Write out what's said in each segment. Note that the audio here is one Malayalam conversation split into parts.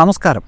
നമസ്കാരം.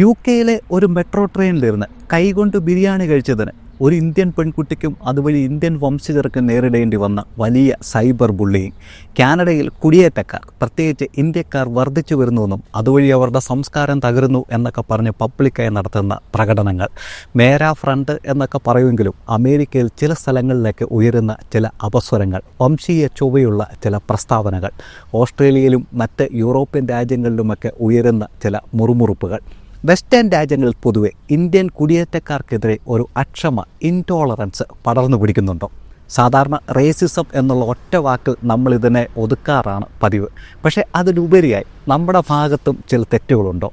യു കെയിലെ ഒരു മെട്രോ ട്രെയിനിലിരുന്ന് കൈകൊണ്ട് ബിരിയാണി കഴിച്ചതിന് ഒരു ഇന്ത്യൻ പെൺകുട്ടിക്കും അതുവഴി ഇന്ത്യൻ വംശജർക്കും നേരിടേണ്ടി വന്ന വലിയ സൈബർ ബുള്ളിയിങ് കാനഡയിൽ കുടിയേറ്റക്കാർ പ്രത്യേകിച്ച് ഇന്ത്യക്കാർ വർദ്ധിച്ചു വരുന്നുവെന്നും അതുവഴി അവരുടെ സംസ്കാരം തകരുന്നു എന്നൊക്കെ പറഞ്ഞ് പബ്ലിക്കായി നടത്തുന്ന പ്രകടനങ്ങൾ. മേരാ ഫ്രണ്ട് എന്നൊക്കെ പറയുമെങ്കിലും അമേരിക്കയിൽ ചില സ്ഥലങ്ങളിലേക്ക് ഉയരുന്ന ചില അപസ്വരങ്ങൾ വംശീയ ചൊവ്വയുള്ള ചില പ്രസ്താവനകൾ ഓസ്ട്രേലിയയിലും മറ്റ് യൂറോപ്യൻ രാജ്യങ്ങളിലുമൊക്കെ ഉയരുന്ന ചില മുറുമുറുപ്പുകൾ. വെസ്റ്റേൺ രാജ്യങ്ങളിൽ പൊതുവെ ഇന്ത്യൻ കുടിയേറ്റക്കാർക്കെതിരെ ഒരു അക്ഷമ ഇൻടോളറൻസ് പടർന്നു പിടിക്കുന്നുണ്ടോ? സാധാരണ റേസിസം എന്നുള്ള ഒറ്റ വാക്കിൽ നമ്മളിതിനെ ഒതുക്കാറാണ് പതിവ്. പക്ഷേ അതിലുപരിയായി നമ്മുടെ ഭാഗത്തും ചില തെറ്റുകളുണ്ടോ?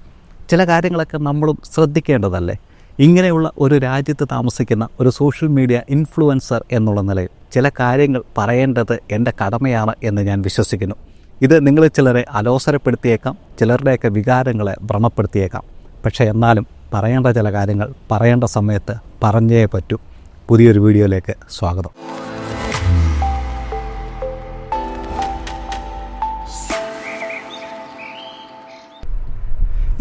ചില കാര്യങ്ങളൊക്കെ നമ്മളും ശ്രദ്ധിക്കേണ്ടതല്ലേ? ഇങ്ങനെയുള്ള ഒരു രാജ്യത്ത് താമസിക്കുന്ന ഒരു സോഷ്യൽ മീഡിയ ഇൻഫ്ലുവൻസർ എന്നുള്ള നിലയിൽ ചില കാര്യങ്ങൾ പറയേണ്ടത് എന്റെ കടമയാണ് എന്ന് ഞാൻ വിശ്വസിക്കുന്നു. ഇത് നിങ്ങൾ ചിലരെ അലോസരപ്പെടുത്തിയേക്കാം ചിലരുടെയൊക്കെ വികാരങ്ങളെ വ്രണപ്പെടുത്തിയേക്കാം പക്ഷേ എന്നാലും പറയേണ്ട ചില കാര്യങ്ങൾ പറയേണ്ട സമയത്ത് പറഞ്ഞേ പറ്റൂ. പുതിയൊരു വീഡിയോയിലേക്ക് സ്വാഗതം.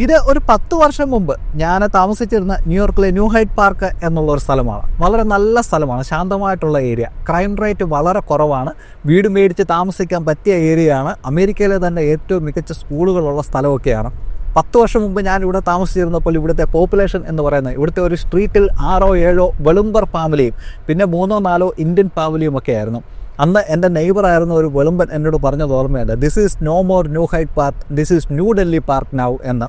ഇത് ഒരു പത്ത് വർഷം മുമ്പ് ഞാൻ താമസിച്ചിരുന്ന ന്യൂയോർക്കിലെ ന്യൂ ഹൈറ്റ് പാർക്ക് എന്നുള്ള ഒരു സ്ഥലമാണ്. വളരെ നല്ല സ്ഥലമാണ്. ശാന്തമായിട്ടുള്ള ഏരിയ. ക്രൈം റേറ്റ് വളരെ കുറവാണ്. വീട് മേടിച്ച് താമസിക്കാൻ പറ്റിയ ഏരിയയാണ്. അമേരിക്കയിലെ തന്നെ ഏറ്റവും മികച്ച സ്കൂളുകളുള്ള സ്ഥലമൊക്കെയാണ്. പത്ത് വർഷം മുമ്പ് ഞാൻ ഇവിടെ താമസിച്ചിരുന്നപ്പോൾ ഇവിടുത്തെ പോപ്പുലേഷൻ എന്ന് പറയുന്നത് ഇവിടുത്തെ ഒരു സ്ട്രീറ്റിൽ ആറോ ഏഴോ വെളുമ്പർ ഫാമിലിയും പിന്നെ മൂന്നോ നാലോ ഇന്ത്യൻ ഫാമിലിയും ഒക്കെ ആയിരുന്നു. അന്ന് എന്റെ നെയ്ബറായിരുന്ന ഒരു വെളുമ്പൻ എന്നോട് പറഞ്ഞത് ഓർമ്മയുണ്ട്. This is no more new height park this is new Delhi park now എന്ന്.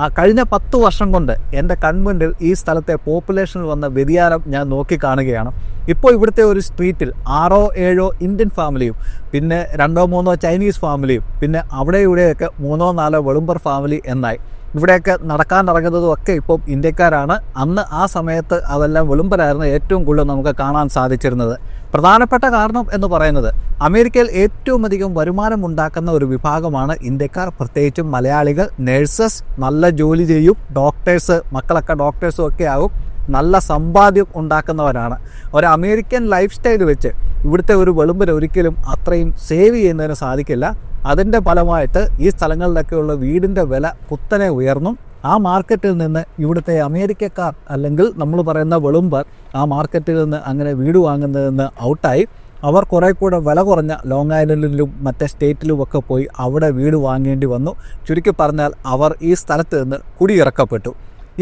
ആ കഴിഞ്ഞ പത്ത് വർഷം കൊണ്ട് എന്റെ കൺമുൻപിൽ ഈ സ്ഥലത്തെ പോപ്പുലേഷനിൽ വന്ന വ്യതിയാനം ഞാൻ നോക്കിക്കാണുകയാണ്. ഇപ്പോൾ ഇവിടുത്തെ ഒരു സ്ട്രീറ്റിൽ ആറോ ഏഴോ ഇന്ത്യൻ ഫാമിലിയും പിന്നെ രണ്ടോ മൂന്നോ ചൈനീസ് ഫാമിലിയും പിന്നെ അവിടെ ഇവിടെയൊക്കെ മൂന്നോ നാലോ വെളുമ്പർ ഫാമിലി എന്നായി. ഇവിടെയൊക്കെ നടക്കാൻ ഇറങ്ങുന്നതും ഒക്കെ ഇപ്പം ഇന്ത്യക്കാരാണ്. അന്ന് ആ സമയത്ത് അതെല്ലാം വെളുമ്പരായിരുന്നു ഏറ്റവും കൂടുതൽ നമുക്ക് കാണാൻ സാധിച്ചിരുന്നത്. പ്രധാനപ്പെട്ട കാരണം എന്ന് പറയുന്നത് അമേരിക്കയിൽ ഏറ്റവും അധികം വരുമാനം ഉണ്ടാക്കുന്ന ഒരു വിഭാഗമാണ് ഇന്ത്യക്കാർ. പ്രത്യേകിച്ചും മലയാളികൾ നഴ്സസ് നല്ല ജോലി ചെയ്യും ഡോക്ടേഴ്സ് മക്കളൊക്കെ ഡോക്ടേഴ്സും ഒക്കെ ആകും നല്ല സമ്പാദ്യം ഉണ്ടാക്കുന്നവരാണ് ഒരു അമേരിക്കൻ ലൈഫ് സ്റ്റൈൽ വെച്ച് ഇവിടുത്തെ ഒരു വെളുമ്പർ ഒരിക്കലും അത്രയും സേവ് ചെയ്യുന്നതിന് സാധിക്കില്ല. അതിന്റെ ഫലമായിട്ട് ഈ സ്ഥലങ്ങളിലൊക്കെയുള്ള വീടിന്റെ വില കുത്തനെ ഉയർന്നു. ആ മാർക്കറ്റിൽ നിന്ന് ഇവിടുത്തെ അമേരിക്കക്കാർ അല്ലെങ്കിൽ നമ്മൾ പറയുന്ന വെളുമ്പർ ആ മാർക്കറ്റിൽ നിന്ന് അങ്ങനെ വീട് വാങ്ങുന്നതിൽ നിന്ന് ഔട്ടായി. അവർ കുറേ കൂടെ വില കുറഞ്ഞ ലോങ് ഐലൻഡിലും മറ്റേ സ്റ്റേറ്റിലും ഒക്കെ പോയി അവിടെ വീട് വാങ്ങേണ്ടി വന്നു. ചുരുക്കി പറഞ്ഞാൽ അവർ ഈ സ്ഥലത്ത് നിന്ന് കുടിയിറക്കപ്പെട്ടു.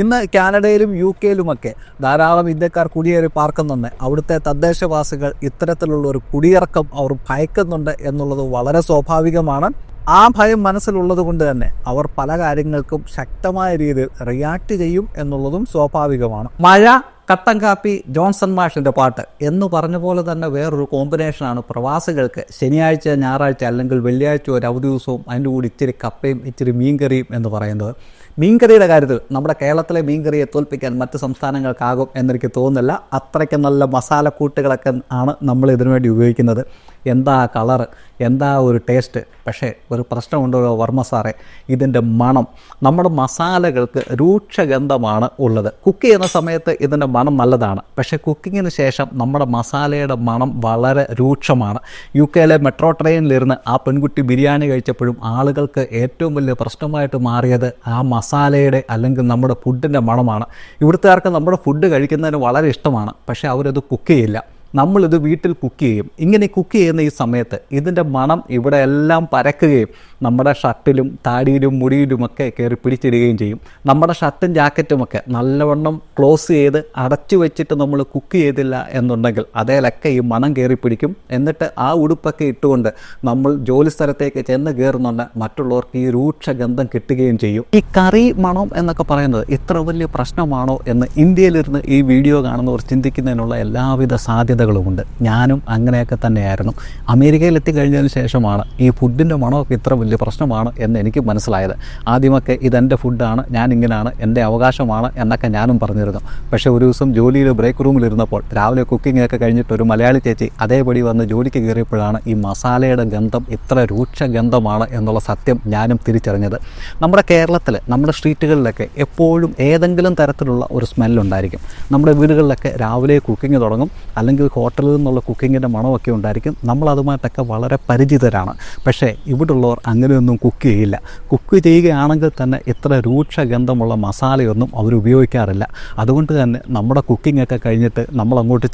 ഇന്ന് കാനഡയിലും യു കെയിലുമൊക്കെ ധാരാളം ഇന്ത്യക്കാർ കുടിയേറി പാർക്കുന്നുണ്ട്. അവിടുത്തെ തദ്ദേശവാസികൾ ഇത്തരത്തിലുള്ള ഒരു കുടിയിറക്കം അവർ ഭയക്കുന്നുണ്ട് എന്നുള്ളത് വളരെ സ്വാഭാവികമാണ്. ആ ഭയം മനസ്സിലുള്ളത് കൊണ്ട് തന്നെ അവർ പല കാര്യങ്ങൾക്കും ശക്തമായ രീതിയിൽ റിയാക്ട് ചെയ്യും എന്നുള്ളതും സ്വാഭാവികമാണ്. മഴ കട്ടൻ കാപ്പി ജോൺസൺ മാഷിന്റെ പാട്ട് എന്ന് പറഞ്ഞ പോലെ തന്നെ വേറൊരു കോമ്പിനേഷനാണ് പ്രവാസികൾക്ക് ശനിയാഴ്ച ഞായറാഴ്ച അല്ലെങ്കിൽ വെള്ളിയാഴ്ച ഒരു അവധി ദിവസവും അതിന്റെ കൂടി ഇച്ചിരി കപ്പയും ഇച്ചിരി മീൻകറിയും എന്ന് പറയുന്നത്. മീൻകറിയുടെ കാര്യത്തിൽ നമ്മുടെ കേരളത്തിലെ മീൻകറിയെ തോൽപ്പിക്കാൻ മറ്റ് സംസ്ഥാനങ്ങൾക്കാകും എന്നെനിക്ക് തോന്നുന്നില്ല. അത്രയ്ക്ക് നല്ല മസാലക്കൂട്ടുകളൊക്കെ ആണ് നമ്മൾ ഇതിനു വേണ്ടി ഉപയോഗിക്കുന്നത്. എന്താ കളർ എന്താ ഒരു ടേസ്റ്റ്? പക്ഷേ ഒരു പ്രശ്നമുണ്ടോ വർമ്മ സാറേ? ഇതിന്റെ മണം നമ്മുടെ മസാലകൾക്ക് രൂക്ഷഗന്ധമാണ് ഉള്ളത്. കുക്ക് ചെയ്യുന്ന സമയത്ത് ഇതിന്റെ മണം നല്ലതാണ്. പക്ഷേ കുക്കിങ്ങിന് ശേഷം നമ്മുടെ മസാലയുടെ മണം വളരെ രൂക്ഷമാണ്. യു കെയിലെ മെട്രോ ട്രെയിനിലിരുന്ന് ആ പെൺകുട്ടി ബിരിയാണി കഴിച്ചപ്പോഴും ആളുകൾക്ക് ഏറ്റവും വലിയ പ്രശ്നമായിട്ട് മാറിയത് ആ മസാലയുടെ അല്ലെങ്കിൽ നമ്മുടെ ഫുഡിന്റെ മണമാണ്. ഇവിടുത്തുകാർക്ക് നമ്മുടെ ഫുഡ് കഴിക്കുന്നതിന് വളരെ ഇഷ്ടമാണ്. പക്ഷേ അവരത് കുക്ക് ചെയ്യില്ല. നമ്മളിത് വീട്ടിൽ കുക്ക് ചെയ്യും. ഇങ്ങനെ കുക്ക് ചെയ്യുന്ന ഈ സമയത്ത് ഇതിന്റെ മണം ഇവിടെ എല്ലാം പരക്കുകയും നമ്മുടെ ഷർട്ടിലും താടിയിലും മുടിയിലുമൊക്കെ കയറി പിടിച്ചിടുകയും ചെയ്യും. നമ്മുടെ ഷർട്ടും ജാക്കറ്റുമൊക്കെ നല്ലവണ്ണം ക്ലോസ് ചെയ്ത് അടച്ചു വെച്ചിട്ട് നമ്മൾ കുക്ക് ചെയ്തില്ല എന്നുണ്ടെങ്കിൽ അതേലൊക്കെ ഈ മണം കയറി പിടിക്കും. എന്നിട്ട് ആ ഉടുപ്പൊക്കെ ഇട്ടുകൊണ്ട് നമ്മൾ ജോലി സ്ഥലത്തേക്ക് ചെന്ന് കയറുന്നുണ്ട്. മറ്റുള്ളവർക്ക് ഈ രൂക്ഷ ഗന്ധം കിട്ടുകയും ചെയ്യും. ഈ കറി മണം എന്നൊക്കെ പറയുന്നത് ഇത്ര വലിയ പ്രശ്നമാണോ എന്ന് ഇന്ത്യയിലിരുന്ന് ഈ വീഡിയോ കാണുന്നവർ ചിന്തിക്കുന്നതിനുള്ള എല്ലാവിധ സാധ്യതകളുമുണ്ട്. ഞാനും അങ്ങനെയൊക്കെ തന്നെയായിരുന്നു. അമേരിക്കയിൽ എത്തിക്കഴിഞ്ഞതിന് ശേഷമാണ് ഈ ഫുഡിന്റെ മണമൊക്കെ ഇത്ര വലിയ പ്രശ്നമാണ് എന്ന് എനിക്ക് മനസ്സിലായത്. ആദ്യമൊക്കെ ഇതെന്റെ ഫുഡാണ് ഞാൻ ഇങ്ങനെയാണ് എന്റെ അവകാശമാണ് എന്നൊക്കെ ഞാനും പറഞ്ഞിരുന്നു. പക്ഷേ ഒരു ദിവസം ജോലിയിൽ ബ്രേക്ക് റൂമിലിരുന്നപ്പോൾ രാവിലെ കുക്കിംഗ് ഒക്കെ കഴിഞ്ഞിട്ട് ഒരു മലയാളി ചേച്ചി അതേപടി വന്ന് ജോലിക്ക് കയറിയപ്പോഴാണ് ഈ മസാലയുടെ ഗന്ധം ഇത്ര രൂക്ഷ ഗന്ധമാണ് എന്നുള്ള സത്യം ഞാനും തിരിച്ചറിഞ്ഞത്. നമ്മുടെ കേരളത്തിൽ നമ്മുടെ സ്ട്രീറ്റുകളിലൊക്കെ എപ്പോഴും ഏതെങ്കിലും തരത്തിലുള്ള ഒരു സ്മെല്ലുണ്ടായിരിക്കും നമ്മുടെ വീടുകളിലൊക്കെ രാവിലെ കുക്കിംഗ് തുടങ്ങും അല്ലെങ്കിൽ ഹോട്ടലിൽ നിന്നുള്ള കുക്കിങ്ങിന്റെ മണമൊക്കെ ഉണ്ടായിരിക്കും. നമ്മളതുമായിട്ടൊക്കെ വളരെ പരിചിതരാണ്. പക്ഷേ ഇവിടുള്ളവർ അങ്ങനെയൊന്നും കുക്ക് ചെയ്യില്ല. കുക്ക് ചെയ്യുകയാണെങ്കിൽ തന്നെ ഇത്ര രൂക്ഷ ഗന്ധമുള്ള മസാലയൊന്നും അവർ ഉപയോഗിക്കാറില്ല. അതുകൊണ്ട് തന്നെ നമ്മുടെ കുക്കിംഗ് ഒക്കെ കഴിഞ്ഞിട്ട് നമ്മൾ അങ്ങോട്ട്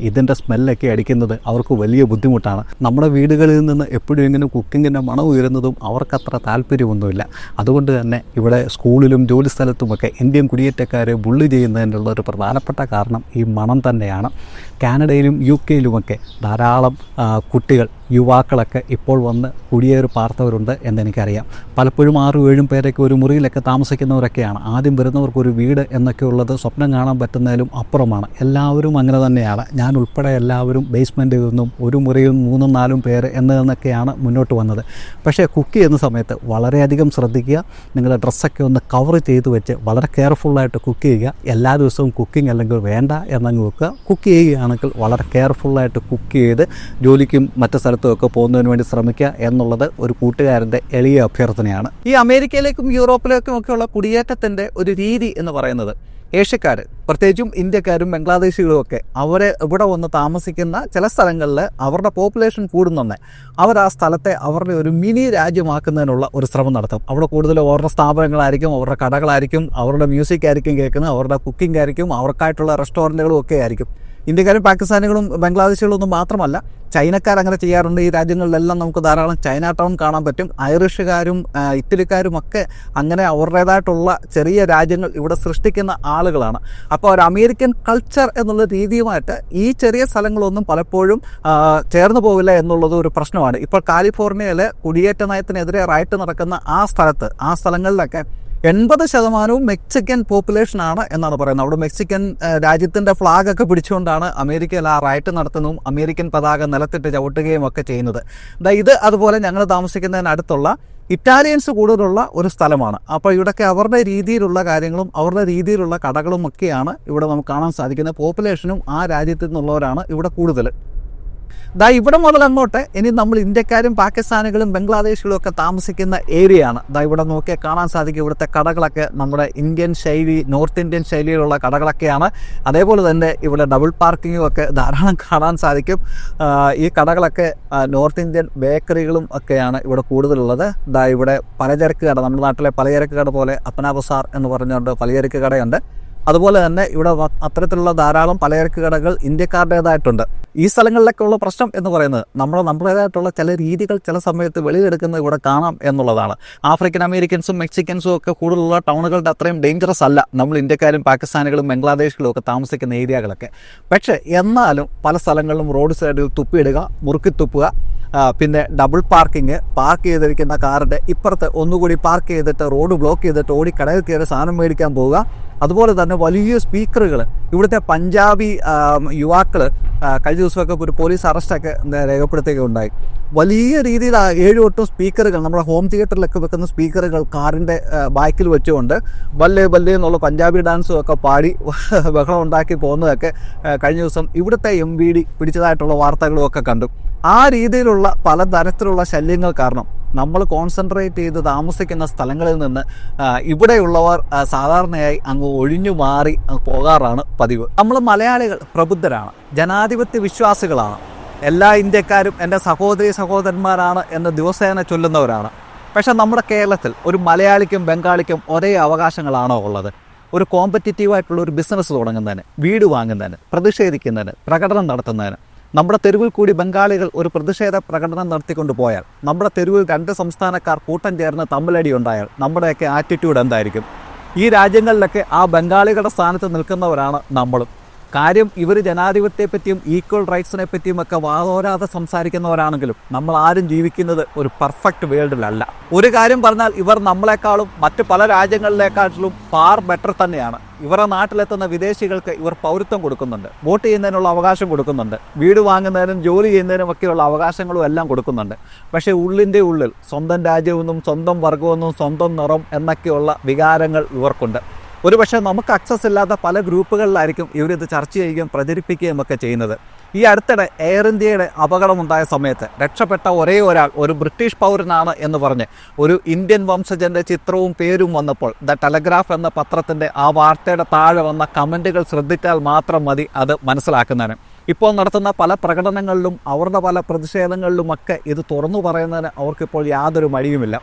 ഇതിന്റെ സ്മെല്ലൊക്കെ അടിക്കുന്നത് അവർക്ക് വലിയ ബുദ്ധിമുട്ടാണ്. നമ്മുടെ വീടുകളിൽ നിന്ന് എപ്പോഴും ഇങ്ങനെ കുക്കിങ്ങിന്റെ മണം ഉയരുന്നതും അവർക്കത്ര താല്പര്യമൊന്നുമില്ല. അതുകൊണ്ട് തന്നെ ഇവിടെ സ്കൂളിലും ജോലി സ്ഥലത്തുമൊക്കെ ഇന്ത്യൻ കുടിയേറ്റക്കാരെ ബുള്ളി ചെയ്യുന്നതിനുള്ള ഒരു പ്രധാനപ്പെട്ട കാരണം ഈ മണം തന്നെയാണ്. കാനഡയിലും യു കെയിലുമൊക്കെ ധാരാളം കുട്ടികൾ യുവാക്കളൊക്കെ ഇപ്പോൾ വന്ന് കുടിയേറി പാർത്തവരുണ്ട് എന്നെനിക്കറിയാം. പലപ്പോഴും ആറും ഏഴും പേരൊക്കെ ഒരു മുറിയിലൊക്കെ താമസിക്കുന്നവരൊക്കെയാണ്. ആദ്യം വരുന്നവർക്കൊരു വീട് എന്നൊക്കെ ഉള്ളത് സ്വപ്നം കാണാൻ പറ്റുന്നതിലും അപ്പുറമാണ്. എല്ലാവരും അങ്ങനെ തന്നെയാണ്. ഞാൻ ഉൾപ്പെടെ എല്ലാവരും ബേസ്മെന്റിൽ നിന്നും ഒരു മുറിയിൽ മൂന്നും നാലും പേര് എന്നതെന്നൊക്കെയാണ് മുന്നോട്ട് വന്നത്. പക്ഷേ കുക്ക് ചെയ്യുന്ന സമയത്ത് വളരെയധികം ശ്രദ്ധിക്കുക. നിങ്ങളുടെ ഡ്രസ്സൊക്കെ ഒന്ന് കവർ ചെയ്ത് വെച്ച് വളരെ കെയർഫുള്ളായിട്ട് കുക്ക് ചെയ്യുക. എല്ലാ ദിവസവും കുക്കിംഗ് അല്ലെങ്കിൽ വേണ്ട എന്നങ്ങ് വെക്കുക. കുക്ക് ചെയ്യുകയാണെങ്കിൽ വളരെ കെയർഫുള്ളായിട്ട് കുക്ക് ചെയ്ത് ജോലിക്കും മറ്റു സ്ഥലത്തും ഒക്കെ പോകുന്നതിന് വേണ്ടി ശ്രമിക്കുക എന്നുള്ളത് ഒരു കൂട്ടുകാരന്റെ എളിയ അഭ്യർത്ഥനയാണ്. ഈ അമേരിക്കയിലേക്കും യൂറോപ്പിലേക്കും ഒക്കെയുള്ള കുടിയേറ്റത്തിന്റെ ഒരു രീതി എന്ന് പറയുന്നത് ഏഷ്യക്കാർ പ്രത്യേകിച്ചും ഇന്ത്യക്കാരും ബംഗ്ലാദേശികളും ഒക്കെ അവരെ ഇവിടെ വന്ന് താമസിക്കുന്ന ചില സ്ഥലങ്ങളിൽ അവരുടെ പോപ്പുലേഷൻ കൂടുന്നുണ്ട് അവർ ആ സ്ഥലത്തെ അവരുടെ ഒരു മിനി രാജ്യമാക്കുന്നതിനുള്ള ഒരു ശ്രമം നടത്തും. അവിടെ കൂടുതൽ അവരുടെ സ്ഥാപനങ്ങളായിരിക്കും അവരുടെ കടകളായിരിക്കും അവരുടെ മ്യൂസിക് ആയിരിക്കും കേൾക്കുന്നത് അവരുടെ കുക്കിംഗ് ആയിരിക്കും അവർക്കായിട്ടുള്ള റെസ്റ്റോറന്റുകളും ഒക്കെ ആയിരിക്കും. ഇന്ത്യക്കാരും പാകിസ്ഥാനികളും ബംഗ്ലാദേശികളും ഒന്നും മാത്രമല്ല ചൈനക്കാർ അങ്ങനെ ചെയ്യാറുണ്ട്. ഈ രാജ്യങ്ങളിലെല്ലാം നമുക്ക് ധാരാളം ചൈന ടൗൺ കാണാൻ പറ്റും. ഐറിഷുകാരും ഇറ്റലിക്കാരും ഒക്കെ അങ്ങനെ അവരുടേതായിട്ടുള്ള ചെറിയ രാജ്യങ്ങൾ ഇവിടെ സൃഷ്ടിക്കുന്ന ആളുകളാണ്. അപ്പോൾ ഒരു അമേരിക്കൻ കൾച്ചർ എന്നുള്ള രീതിയുമായിട്ട് ഈ ചെറിയ സ്ഥലങ്ങളൊന്നും പലപ്പോഴും ചേർന്നു പോകില്ല എന്നുള്ളത് ഒരു പ്രശ്നമാണ്. ഇപ്പോൾ കാലിഫോർണിയയിലെ കുടിയേറ്റ നയത്തിനെതിരെ റൈറ്റ് നടക്കുന്ന ആ സ്ഥലത്ത് ആ സ്ഥലങ്ങളിലൊക്കെ എൺപത് ശതമാനവും മെക്സിക്കൻ പോപ്പുലേഷൻ ആണ് എന്നാണ് പറയുന്നത്. അവിടെ മെക്സിക്കൻ രാജ്യത്തിന്റെ രാജ്യത്തിന്റെ ഫ്ലാഗ് ഒക്കെ പിടിച്ചുകൊണ്ടാണ് അമേരിക്കയിൽ ആ റൈറ്റ് നടത്തുന്നതും അമേരിക്കൻ പതാക നിലത്തിട്ട് ചവിട്ടുകയും ഒക്കെ ചെയ്യുന്നത്. ഇത് അതുപോലെ ഞങ്ങൾ താമസിക്കുന്നതിനടുത്തുള്ള ഇറ്റാലിയൻസ് കൂടുതലുള്ള ഒരു സ്ഥലമാണ്. അപ്പോൾ ഇവിടെയൊക്കെ അവരുടെ രീതിയിലുള്ള കാര്യങ്ങളും അവരുടെ രീതിയിലുള്ള കടകളും ഒക്കെയാണ് ഇവിടെ നമുക്ക് കാണാൻ സാധിക്കുന്നത്. പോപ്പുലേഷനും ആ രാജ്യത്തു നിന്നുള്ളവരാണ് ഇവിടെ കൂടുതൽ. ദാ ഇവിടെ മുതൽ അങ്ങോട്ട് ഇനി നമ്മൾ ഇന്ത്യക്കാരും പാകിസ്ഥാനികളും ബംഗ്ലാദേശികളും ഒക്കെ താമസിക്കുന്ന ഏരിയയാണ്. ദാ ഇവിടെ നോക്കിയാൽ കാണാൻ സാധിക്കും ഇവിടുത്തെ കടകളൊക്കെ നമ്മുടെ ഇന്ത്യൻ ശൈലി നോർത്ത് ഇന്ത്യൻ ശൈലിയിലുള്ള കടകളൊക്കെയാണ്. അതേപോലെ തന്നെ ഇവിടെ ഡബിൾ പാർക്കിങ്ങും ഒക്കെ ധാരാളം കാണാൻ സാധിക്കും. ഈ കടകളൊക്കെ നോർത്ത് ഇന്ത്യൻ ബേക്കറികളും ഒക്കെയാണ് ഇവിടെ കൂടുതലുള്ളത്. ദാ ഇവിടെ പലചരക്ക് കട നമ്മുടെ നാട്ടിലെ പലചരക്ക് കട പോലെ അപ്പന ബസാർ എന്ന് പറഞ്ഞുകൊണ്ട് പലചരക്ക് കടയുണ്ട്. അതുപോലെ തന്നെ ഇവിടെ അത്തരത്തിലുള്ള ധാരാളം പലചരക്ക് കടകൾ ഇന്ത്യക്കാരുടേതായിട്ടുണ്ട്. ഈ സ്ഥലങ്ങളിലൊക്കെ ഉള്ള പ്രശ്നം എന്ന് പറയുന്നത് നമ്മൾ നമ്മുടേതായിട്ടുള്ള ചില രീതികൾ ചില സമയത്ത് വെളിയിലെടുക്കുന്നത് ഇവിടെ കാണാം എന്നുള്ളതാണ്. ആഫ്രിക്കൻ അമേരിക്കൻസും മെക്സിക്കൻസും ഒക്കെ കൂടുതലുള്ള ടൗണുകളുടെ അത്രയും ഡേഞ്ചറസ് അല്ല. നമ്മൾ ഇന്ത്യക്കാരും പാകിസ്ഥാനികളും ബംഗ്ലാദേശികളും ഒക്കെ താമസിക്കുന്ന ഏരിയകളൊക്കെ. പക്ഷേ എന്നാലും പല സ്ഥലങ്ങളിലും റോഡ് സൈഡിൽ തുപ്പിയിടുക മുറുക്കി തുപ്പുക പിന്നെ ഡബിൾ പാർക്കിംഗ് പാർക്ക് ചെയ്തിരിക്കുന്ന കാറിന്റെ ഇപ്പുറത്ത് ഒന്നുകൂടി പാർക്ക് ചെയ്തിട്ട് റോഡ് ബ്ലോക്ക് ചെയ്തിട്ട് ഓടി കടയിൽ കയറി സാധനം മേടിക്കാൻ പോവുക അതുപോലെ തന്നെ വലിയ സ്പീക്കറുകൾ ഇവിടുത്തെ പഞ്ചാബി യുവാക്കൾ കഴിഞ്ഞ ദിവസമൊക്കെ ഒരു പോലീസ് അറസ്റ്റൊക്കെ രേഖപ്പെടുത്തുകയൊക്കെ ഉണ്ടായി വലിയ രീതിയിൽ ഏഴു ഒട്ടും സ്പീക്കറുകൾ നമ്മുടെ ഹോം തിയേറ്ററിലൊക്കെ വെക്കുന്ന സ്പീക്കറുകൾ കാറിന്റെ ബാക്കിൽ വെച്ചുകൊണ്ട് ബല്ലേ ബല്ലേ എന്നുള്ള പഞ്ചാബി ഡാൻസും ഒക്കെ പാടി ബഹളം ഉണ്ടാക്കി പോകുന്നതൊക്കെ കഴിഞ്ഞ ദിവസം ഇവിടുത്തെ എം വി ഡി പിടിച്ചതായിട്ടുള്ള വാർത്തകളും ഒക്കെ കണ്ടു. ആ രീതിയിലുള്ള പലതരത്തിലുള്ള ശല്യങ്ങൾ കാരണം നമ്മൾ കോൺസെൻട്രേറ്റ് ചെയ്ത് താമസിക്കുന്ന സ്ഥലങ്ങളിൽ നിന്ന് ഇവിടെയുള്ളവർ സാധാരണയായി അങ്ങ് ഒഴിഞ്ഞു മാറി പോകാറാണ് പതിവ്. നമ്മൾ മലയാളികൾ പ്രബുദ്ധരാണ് ജനാധിപത്യ വിശ്വാസികളാണ്. എല്ലാ ഇന്ത്യക്കാരും എന്റെ സഹോദരി സഹോദരന്മാരാണ് എന്ന് ദിവസേന ചൊല്ലുന്നവരാണ്. പക്ഷേ നമ്മുടെ കേരളത്തിൽ ഒരു മലയാളിക്കും ബംഗാളിക്കും ഒരേ അവകാശങ്ങളാണോ ഉള്ളത്? ഒരു കോമ്പറ്റിറ്റീവ് ആയിട്ടുള്ള ഒരു ബിസിനസ് തുടങ്ങുന്നതിന് വീട് വാങ്ങുന്നതിന് പ്രതിഷേധിക്കുന്നതിന് പ്രകടനം നടത്തുന്നതിന്. നമ്മുടെ തെരുവിൽ കൂടി ബംഗാളികൾ ഒരു പ്രതിഷേധ പ്രകടനം നടത്തിക്കൊണ്ട് പോയാൽ നമ്മുടെ തെരുവിൽ രണ്ട് സംസ്ഥാനക്കാർ കൂട്ടം ചേർന്ന് തമ്മിലടി ഉണ്ടായാൽ നമ്മുടെയൊക്കെ ആറ്റിറ്റ്യൂഡ് എന്തായിരിക്കും? ഈ രാജ്യങ്ങളിലൊക്കെ ആ ബംഗാളികളുടെ സ്ഥാനത്ത് നിൽക്കുന്നവരാണ് നമ്മളും. കാര്യം ഇവർ ജനാധിപത്യത്തെപ്പറ്റിയും ഈക്വൽ റൈറ്റ്സിനെ പറ്റിയും ഒക്കെ വാതോരാതെ സംസാരിക്കുന്നവരാണെങ്കിലും നമ്മൾ ആരും ജീവിക്കുന്നത് ഒരു പെർഫെക്റ്റ് വേൾഡിലല്ല ഒരു കാര്യം പറഞ്ഞാൽ ഇവർ നമ്മളെക്കാളും മറ്റ് പല രാജ്യങ്ങളിലേക്കാട്ടിലും ഫാർ ബെറ്റർ തന്നെയാണ്. ഇവരുടെ നാട്ടിലെത്തുന്ന വിദേശികൾക്ക് ഇവർ പൗരത്വം കൊടുക്കുന്നുണ്ട്. വോട്ട് ചെയ്യുന്നതിനുള്ള അവകാശം കൊടുക്കുന്നുണ്ട്. വീട് വാങ്ങുന്നതിനും ജോലി ചെയ്യുന്നതിനും ഒക്കെയുള്ള അവകാശങ്ങളും എല്ലാം കൊടുക്കുന്നുണ്ട്. പക്ഷേ ഉള്ളിന്റെ ഉള്ളിൽ സ്വന്തം രാജ്യമെന്നും സ്വന്തം വർഗമെന്നും സ്വന്തം നിറം എന്നൊക്കെയുള്ള വികാരങ്ങൾ ഇവർക്കുണ്ട്. ഒരുപക്ഷെ നമുക്ക് അക്സസ് ഇല്ലാത്ത പല ഗ്രൂപ്പുകളിലായിരിക്കും ഇവരിത് ചർച്ച ചെയ്യുകയും പ്രചരിപ്പിക്കുകയും ഒക്കെ ചെയ്യുന്നത്. ഈ അടുത്തിടെ എയർ ഇന്ത്യയുടെ അപകടമുണ്ടായ സമയത്ത് രക്ഷപ്പെട്ട ഒരേ ഒരാൾ ഒരു ബ്രിട്ടീഷ് പൗരനാണ് എന്ന് പറഞ്ഞ് ഒരു ഇന്ത്യൻ വംശജന്റെ ചിത്രവും പേരും വന്നപ്പോൾ ദ ടെലഗ്രാഫ് എന്ന പത്രത്തിന്റെ ആ വാർത്തയുടെ താഴെ വന്ന കമന്റുകൾ ശ്രദ്ധിച്ചാൽ മാത്രം മതി അത് മനസ്സിലാക്കുന്നതിന്. ഇപ്പോൾ നടത്തുന്ന പല പ്രകടനങ്ങളിലും അവരുടെ പല പ്രതിഷേധങ്ങളിലുമൊക്കെ ഇത് തുറന്നു പറയുന്നതിന് അവർക്കിപ്പോൾ യാതൊരു മടിയുമില്ല.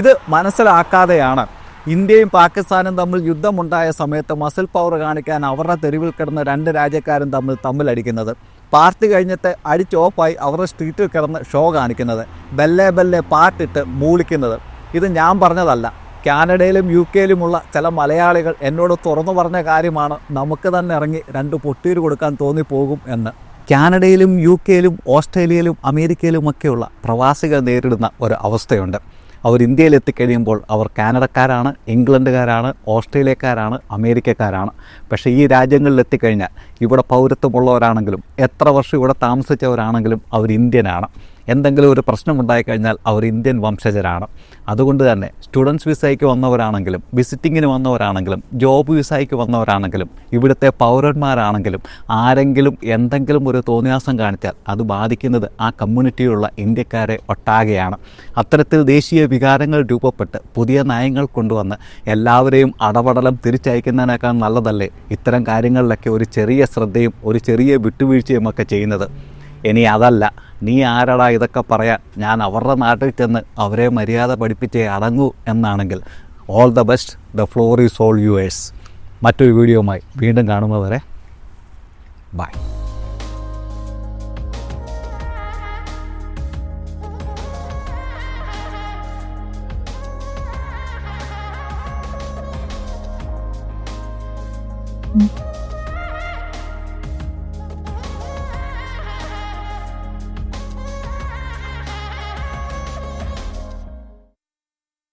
ഇത് മനസ്സിലാക്കാതെയാണ് ഇന്ത്യയും പാകിസ്ഥാനും തമ്മിൽ യുദ്ധമുണ്ടായ സമയത്ത് മസിൽ പവർ കാണിക്കാൻ അവരുടെ തെരുവിൽ കിടന്ന രണ്ട് രാജ്യക്കാരും തമ്മിൽ തമ്മിലടിക്കുന്നത്. പാർട്ടി കഴിഞ്ഞിട്ട് അടിച്ചോപ്പായി അവരുടെ സ്ട്രീറ്റിൽ കിടന്ന് ഷോ കാണിക്കുന്നത്. ബെല്ലെ ബെല്ലെ പാട്ടിട്ട് മൂളിക്കുന്നത്. ഇത് ഞാൻ പറഞ്ഞതല്ല. കാനഡയിലും യു കെയിലുമുള്ള ചില മലയാളികൾ എന്നോട് തുറന്നു പറഞ്ഞ കാര്യമാണ് നമുക്ക് തന്നെ ഇറങ്ങി രണ്ട് പൊട്ടീര് കൊടുക്കാൻ തോന്നിപ്പോകും എന്ന്. കാനഡയിലും യു കെയിലും ഓസ്ട്രേലിയയിലും അമേരിക്കയിലുമൊക്കെയുള്ള പ്രവാസികൾ നേരിടുന്ന ഒരു അവസ്ഥയുണ്ട്. അവർ ഇന്ത്യയിൽ എത്തിക്കഴിയുമ്പോൾ അവർ കാനഡക്കാരാണ് ഇംഗ്ലണ്ടുകാരാണ് ഓസ്ട്രേലിയക്കാരാണ് അമേരിക്കക്കാരാണ്. പക്ഷേ ഈ രാജ്യങ്ങളിൽ എത്തിക്കഴിഞ്ഞാൽ ഇവിടെ പൗരത്വമുള്ളവരാണെങ്കിലും എത്ര വർഷം ഇവിടെ താമസിച്ചവരാണെങ്കിലും അവർ ഇന്ത്യനാണ്. എന്തെങ്കിലും ഒരു പ്രശ്നമുണ്ടായി കഴിഞ്ഞാൽ അവർ ഇന്ത്യൻ വംശജരാണ്. അതുകൊണ്ട് തന്നെ സ്റ്റുഡൻസ് വിസയ്ക്ക് വന്നവരാണെങ്കിലും വിസിറ്റിങ്ങിന് വന്നവരാണെങ്കിലും ജോബ് വിസയ്ക്ക് വന്നവരാണെങ്കിലും ഇവിടുത്തെ പൗരന്മാരാണെങ്കിലും ആരെങ്കിലും എന്തെങ്കിലും ഒരു തോന്നിയാസം കാണിച്ചാൽ അത് ബാധിക്കുന്നത് ആ കമ്മ്യൂണിറ്റിയിലുള്ള ഇന്ത്യക്കാരെ ഒട്ടാകെയാണ്. അത്തരത്തിൽ ദേശീയ വികാരങ്ങൾ രൂപപ്പെട്ട് പുതിയ നയങ്ങൾ കൊണ്ടുവന്ന് എല്ലാവരെയും അടപടലം തിരിച്ചയക്കുന്നതിനേക്കാൾ നല്ലതല്ലേ ഇത്തരം കാര്യങ്ങളിലൊക്കെ ഒരു ചെറിയ ശ്രദ്ധയും ഒരു ചെറിയ വിട്ടുവീഴ്ചയും ഒക്കെ ചെയ്യുന്നത്? ഇനി അതല്ല. നീ ആരടാ ഇതൊക്കെ പറയാ? ഞാൻ അവരുടെ നാട്ടിൽ ചെന്ന് അവരെ മര്യാദ പഠിപ്പിച്ചേ അടങ്ങൂ എന്നാണെങ്കിൽ all the best the floor is all yours മറ്റൊരു വീഡിയോയുമായി വീണ്ടും കാണുന്നവരെ ബൈ Mm.